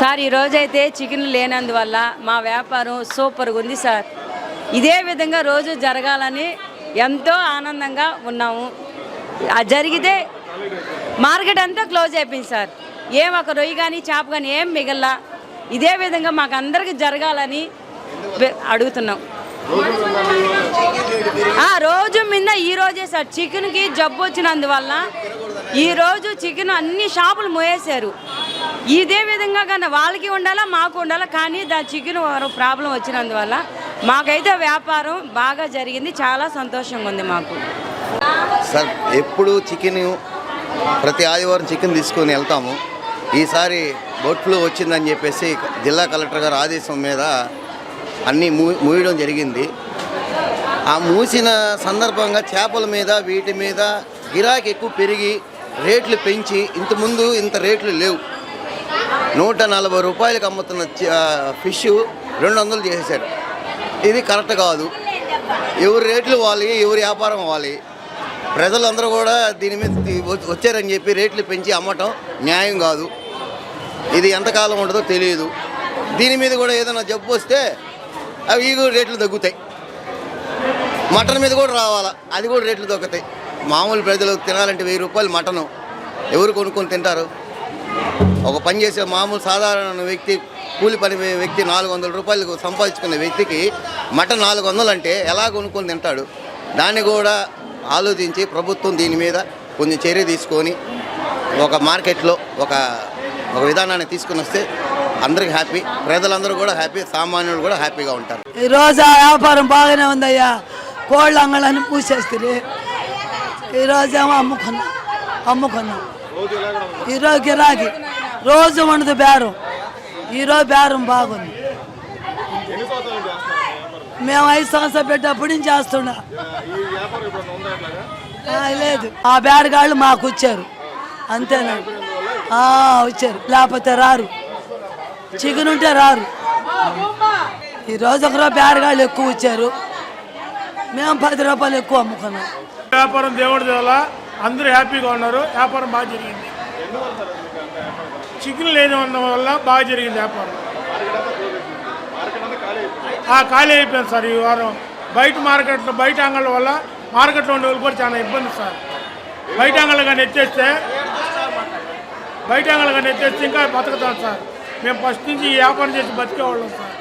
Sir ఈ రోజైతే chicken లేనందువల్ల మా వ్యాపారం సూపర్గా ఉంది సార్. ఇదే విధంగా రోజు జరగాలని ఎంతో ఆనందంగా ఉన్నాము. ఆ జరిగితే మార్కెట్ అంతా క్లోజ్ అయిపోయింది సార్. ఏం ఒక రొయ్యి కానీ చేప కానీ ఏం మిగల్లా. ఇదే విధంగా మాకు అందరికీ జరగాలని అడుగుతున్నాం. ఆ రోజు ఈరోజే ఈ రోజే సార్ చికెన్కి జబ్బు వచ్చినందువల్ల ఈరోజు చికెన్ అన్ని షాపులు మోయేశారు. ఇదే విధంగా కానీ వాళ్ళకి ఉండాలా మాకు ఉండాలా కానీ దాని చికెన్ ప్రాబ్లం వచ్చినందువల్ల మాకైతే వ్యాపారం బాగా జరిగింది చాలా సంతోషంగా ఉంది మాకు. సార్ ఎప్పుడు చికెన్ ప్రతి ఆదివారం చికెన్ తీసుకొని వెళ్తాము. ఈసారి బర్డ్ ఫ్లూ వచ్చిందని చెప్పేసి జిల్లా కలెక్టర్ గారు ఆదేశం మీద అన్నీ మూ మూయడం జరిగింది. ఆ మూసిన సందర్భంగా చేపల మీద వీటి మీద గిరాకీ ఎక్కువ పెరిగి రేట్లు పెంచి ఇంతకుముందు ఇంత రేట్లు లేవు. నూట నలభై రూపాయలకు అమ్ముతున్న ఫిష్ రెండు వందలు చేసేసారు ఇది కరెక్ట్ కాదు. ఎవరి రేట్లు వాలి ఎవరి వ్యాపారం వాలి ప్రజలందరూ కూడా దీని మీద వచ్చారని చెప్పి రేట్లు పెంచి అమ్మటం న్యాయం కాదు. ఇది ఎంతకాలం ఉంటుందో తెలియదు. దీని మీద కూడా ఏదైనా జబ్బు వస్తే అవి కూడా రేట్లు తగ్గుతాయి. మటన్ మీద కూడా రావాలా? అది కూడా రేట్లు తగ్గుతాయి మామూలు ప్రజలు తినాలంటే వెయ్యి రూపాయలు మటను. ఎవరు కొనుక్కొని తింటారు? ఒక పని చేసే మామూలు సాధారణ వ్యక్తి కూలి పని వ్యక్తి నాలుగు వందల రూపాయలు సంపాదించుకునే వ్యక్తికి మటన్ నాలుగు వందలు అంటే ఎలా కొనుక్కొని తింటాడు? దాన్ని కూడా ఆలోచించి ప్రభుత్వం దీని మీద కొంచెం చర్య తీసుకొని ఒక మార్కెట్లో ఒక ఒక విధానాన్ని తీసుకుని వస్తే అందరికి హ్యాపీ. ప్రజలందరూ కూడా హ్యాపీ. సామాన్యులు కూడా హ్యాపీగా ఉంటారు. ఈరోజు ఆ వ్యాపారం బాగానే ఉందయ్యా. కోళ్ళ అంగళాన్ని పూసేస్తారు ఈరోజు ఏమో అమ్ముకున్నాం అమ్ముకున్నాం ఈరోజు గిరాకీ రోజు ఉండదు బేరం. ఈరోజు బేరం బాగుంది. మేము ఐదు సంవత్సరాలు పెట్టేప్పుడు నుంచి చేస్తున్నా. లేదు ఆ బేరగాళ్ళు మాకు వచ్చారు అంతేనా? వచ్చారు లేకపోతే రారు. చికెన్ ఉంటే రారు. ఈరోజు రోజు ఒకరోజు బేరగాళ్ళు ఎక్కువ వచ్చారు మేము పది రూపాయలు ఎక్కువ అమ్ముకున్నాం. వ్యాపారం దేవుడి వల్ల అందరూ హ్యాపీగా ఉన్నారు. వ్యాపారం బాగా జరిగింది. చికెన్ లేని ఉండడం వల్ల బాగా జరిగింది వ్యాపారం. ఖాళీ అయిపోయింది సార్ ఈ వారం. బయట మార్కెట్లో బయట అంగళ్ళ వల్ల మార్కెట్లో ఉండే వాళ్ళు కూడా చాలా ఇబ్బంది సార్. బయట అంగళ్ళు కానీ ఎత్తేస్తే బయట అంగళ్ళు కానీ ఎత్తేస్తే ఇంకా బతుకుతాం సార్. మేము ఫస్ట్ నుంచి ఈ వ్యాపారం చేసి బతికేవాళ్ళం సార్.